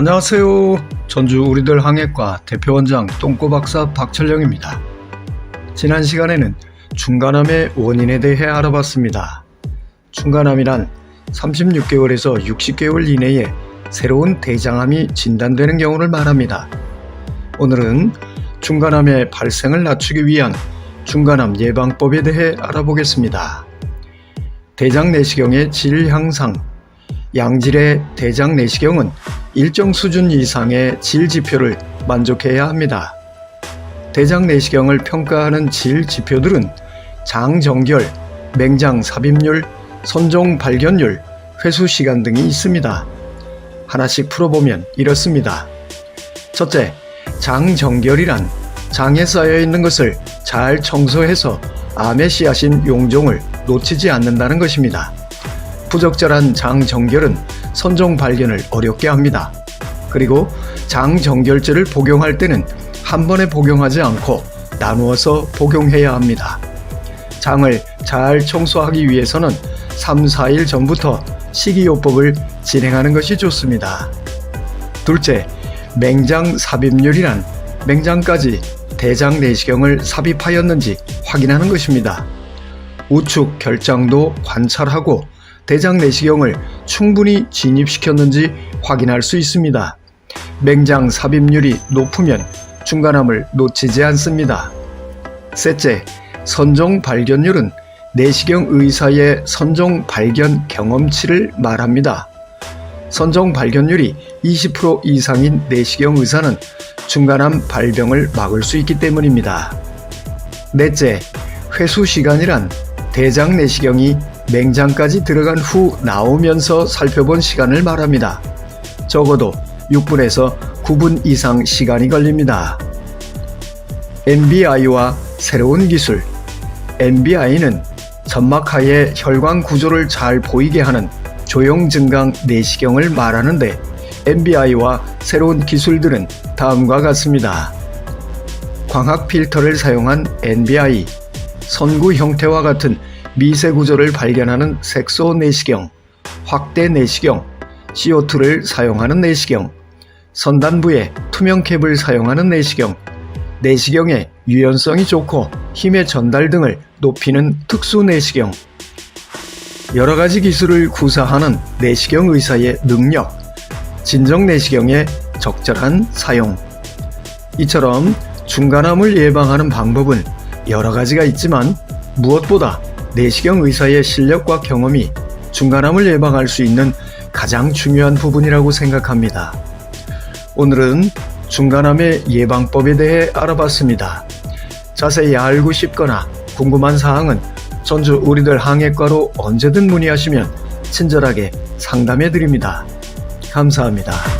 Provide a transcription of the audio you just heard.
안녕하세요. 전주 우리들 항해과 대표원장 똥꼬 박사 박철영입니다. 지난 시간에는 중간암의 원인에 대해 알아봤습니다. 중간암이란 36개월에서 60개월 이내에 새로운 대장암이 진단되는 경우를 말합니다. 오늘은 중간암의 발생을 낮추기 위한 중간암 예방법에 대해 알아보겠습니다. 대장 내시경의 질 향상 양질의 대장 내시경은 일정 수준 이상의 질 지표를 만족해야 합니다. 대장 내시경을 평가하는 질 지표들은 장 정결, 맹장 삽입률, 선종 발견율, 회수 시간 등이 있습니다. 하나씩 풀어보면 이렇습니다. 첫째, 장 정결이란 장에 쌓여 있는 것을 잘 청소해서 암의 씨앗인 용종을 놓치지 않는다는 것입니다. 부적절한 장 정결은 선종 발견을 어렵게 합니다. 그리고 장 정결제를 복용할 때는 한 번에 복용하지 않고 나누어서 복용해야 합니다. 장을 잘 청소하기 위해서는 3, 4일 전부터 식이요법을 진행하는 것이 좋습니다. 둘째, 맹장 삽입률이란 맹장까지 대장 내시경을 삽입하였는지 확인하는 것입니다. 우측 결장도 관찰하고 대장 내시경을 충분히 진입시켰는지 확인할 수 있습니다. 맹장 삽입률이 높으면 중간암을 놓치지 않습니다. 셋째, 선종 발견율은 내시경 의사의 선종 발견 경험치를 말합니다. 선종 발견율이 20% 이상인 내시경 의사는 중간암 발병을 막을 수 있기 때문입니다. 넷째, 회수 시간이란 대장 내시경이 맹장까지 들어간 후 나오면서 살펴본 시간을 말합니다. 적어도 6분에서 9분 이상 시간이 걸립니다. MBI와 새로운 기술 MBI는 점막하에 혈관 구조를 잘 보이게 하는 조형 증강 내시경을 말하는데 MBI와 새로운 기술들은 다음과 같습니다. 광학 필터를 사용한 NBI, 선구 형태와 같은 미세 구조를 발견하는 색소 내시경, 확대 내시경, CO2를 사용하는 내시경, 선단부에 투명 캡을 사용하는 내시경, 내시경의 유연성이 좋고 힘의 전달 등을 높이는 특수 내시경, 여러 가지 기술을 구사하는 내시경 의사의 능력, 진정 내시경의 적절한 사용. 이처럼 중간암을 예방하는 방법은 여러 가지가 있지만 무엇보다 내시경 의사의 실력과 경험이 중간암을 예방할 수 있는 가장 중요한 부분이라고 생각합니다. 오늘은 중간암의 예방법에 대해 알아봤습니다. 자세히 알고 싶거나 궁금한 사항은 전주 우리들 항해과로 언제든 문의하시면 친절하게 상담해 드립니다. 감사합니다.